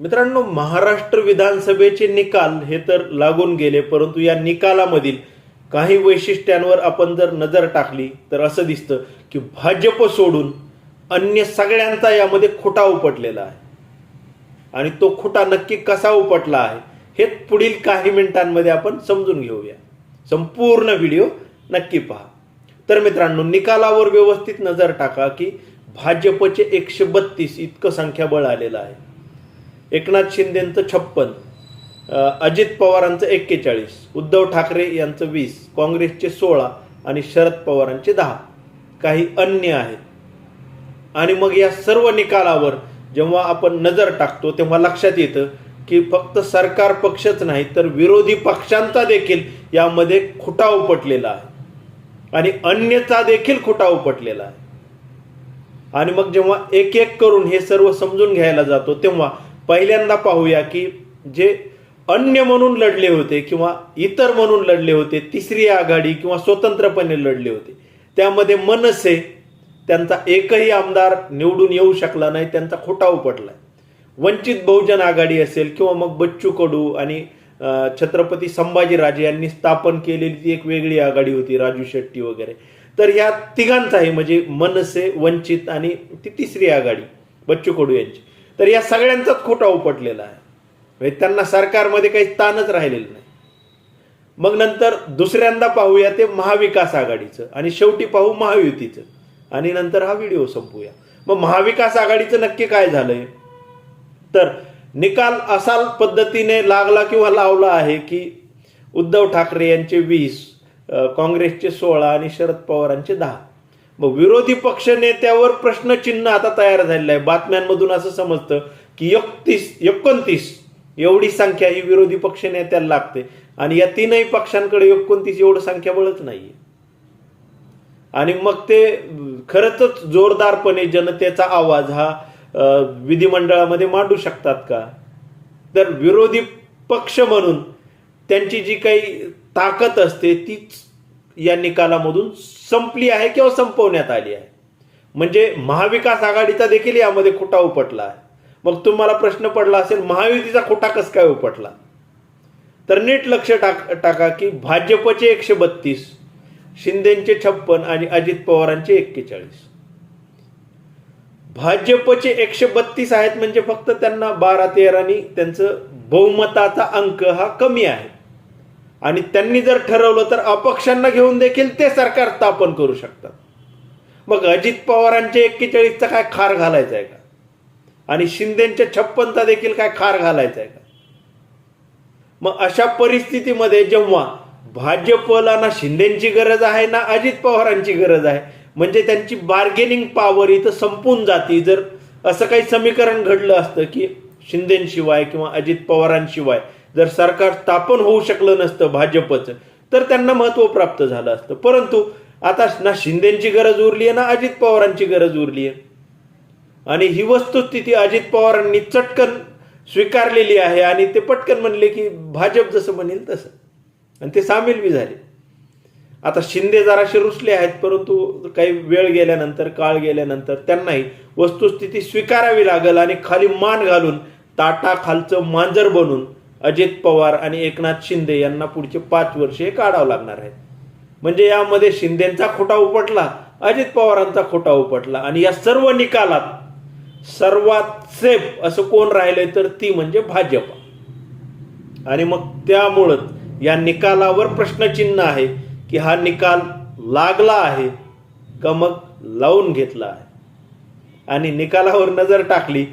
मित्रांनो महाराष्ट्र विधानसभेचे निकाल हे तर लागून गेले परंतु या निकालामधील काही वैशिष्ट्यांवर आपण जर नजर टाकली तर असं दिसतं की भाजप सोडून अन्य सगळ्यांचा यामध्ये खोटा उपटलेला आहे. आणि तो खोटा नक्की कसा उपटला आहे हे पुढील काही मिनिटांमध्ये आपण समजून घेऊया. संपूर्ण व्हिडिओ नक्की पहा. तर मित्रांनो निकालावर व्यवस्थित नजर टाका की भाजपचे एकशे बत्तीस इतकं संख्याबळ आलेलं आहे. एकनाथ शिंदेंचं छप्पन अजित पवारांचं एक्केचाळीस उद्धव ठाकरे यांचं वीस काँग्रेसचे सोळा आणि शरद पवारांचे दहा. काही अन्य आहेत. आणि मग या सर्व निकालावर जेव्हा आपण नजर टाकतो तेव्हा लक्षात येतं की फक्त सरकार पक्षच नाही तर विरोधी पक्षांचा देखील यामध्ये खुटा उपटलेला आहे. आणि अन्यचा देखील खुटा उपटलेला आहे. आणि मग जेव्हा एक एक करून हे सर्व समजून घ्यायला जातो तेव्हा पहिल्यांदा पाहूया की जे अन्य म्हणून लढले होते किंवा इतर म्हणून लढले होते तिसरी आघाडी किंवा स्वतंत्रपणे लढले होते त्यामध्ये मनसे त्यांचा एकही आमदार निवडून येऊ शकला नाही त्यांचा खोटा उपटलाय वंचित बहुजन आघाडी असेल किंवा मग बच्चू कडू आणि छत्रपती संभाजीराजे यांनी स्थापन केलेली ती एक वेगळी आघाडी होती राजू शेट्टी वगैरे. तर ह्या तिघांचाही म्हणजे मनसे वंचित आणि ती तिसरी आघाडी बच्चू कडू यांची. तर या सगळ्यांचाच खोटा उपटलेला आहे. म्हणजे त्यांना सरकारमध्ये काही ताणच राहिलेलं नाही. मग नंतर दुसऱ्यांदा पाहूया ते महाविकास आघाडीचं आणि शेवटी पाहू महायुतीचं. आणि नंतर हा व्हिडिओ संपूया. मग महाविकास आघाडीचं नक्की काय झालंय? तर निकाल असाल पद्धतीने लागला किंवा लावला आहे की उद्धव ठाकरे यांचे वीस काँग्रेसचे सोळा आणि शरद पवारांचे दहा. मग विरोधी पक्ष नेत्यावर प्रश्नचिन्ह आता तयार झालेलं आहे. बातम्यांमधून असं समजतं की एकतीस एकोणतीस एवढी संख्या ही विरोधी पक्ष नेत्याला लागते. आणि या तीनही पक्षांकडे एकोणतीस एवढं संख्याबळच नाहीये. आणि मग ते खरंच जोरदारपणे जनतेचा आवाज हा विधिमंडळामध्ये मांडू शकतात का? तर विरोधी पक्ष म्हणून त्यांची जी काही ताकद असते तीच या निकालामधून संपली आहे किंवा संपवण्यात आली आहे? म्हणजे महाविकास आघाडीचा देखील यामध्ये खोटा उपटला आहे. मग तुम्हाला प्रश्न पडला असेल महायुतीचा खोटा कस काय उपटला? तर नीट लक्ष टाक टाका की भाजपचे एकशे बत्तीस शिंदेचे छप्पन आणि अजित पवारांचे एक्केचाळीस. भाजपचे एकशे बत्तीस आहेत म्हणजे फक्त त्यांना बारा तेरानी त्यांचं बहुमताचा अंक हा कमी आहे. आणि त्यांनी जर ठरवलं तर अपक्षांना घेऊन देखील ते सरकार स्थापन करू शकतात. मग अजित पवारांचे एक्केचाळीसचा काय खार घालायचा आहे का? आणि शिंदेच्या छप्पनचा देखील काय खार घालायचा आहे का? मग अशा परिस्थितीमध्ये जेव्हा भाजपला ना शिंदेची गरज आहे ना अजित पवारांची गरज आहे म्हणजे त्यांची बार्गेनिंग पॉवर इथं संपून जाती. जर असं काही समीकरण घडलं असतं की शिंदेशिवाय किंवा अजित पवारांशिवाय जर सरकार स्थापन होऊ शकलं नसतं भाजपचं तर त्यांना महत्त्व प्राप्त झालं असतं. परंतु आता ना शिंदेची गरज उरली आहे ना अजित पवारांची गरज उरली आहे. आणि ही वस्तुस्थिती अजित पवारांनी चटकन स्वीकारलेली आहे आणि ते पटकन म्हणले की भाजप जसं म्हणेल तसं. आणि ते सामील बी झाले. आता शिंदे जराशे रुसले आहेत परंतु काही वेळ गेल्यानंतर काळ गेल्यानंतर त्यांनाही वस्तुस्थिती स्वीकारावी लागेल आणि खाली मान घालून ताटा खालचं मांजर बनून अजित पवार आणि एकनाथ शिंदे यांना पुढचे पाच वर्षे काढावं लागणार आहेत. म्हणजे यामध्ये शिंदेचा खोटा उपटला अजित पवारांचा खोटा उपटला आणि या सर्व निकालात सर्वात सेफ असं कोण राहिलंय तर ती म्हणजे भाजप. आणि मग त्यामुळं या निकालावर प्रश्नचिन्ह आहे की हा निकाल लागला आहे का मग लावून घेतला आहे. आणि निकालावर नजर टाकली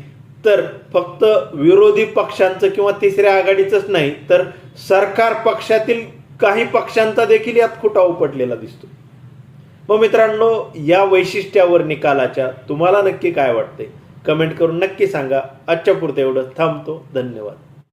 तर फक्त विरोधी पक्षांचं किंवा तिसऱ्या आघाडीचंच नाही तर सरकार पक्षातील काही पक्षांचा देखील यात खुटा उपटलेला दिसतो. मग मित्रांनो या वैशिष्ट्यावर निकालाच्या तुम्हाला नक्की काय वाटते? कमेंट करून नक्की सांगा. आजच्या पुरतं एवढं थांबतो. धन्यवाद.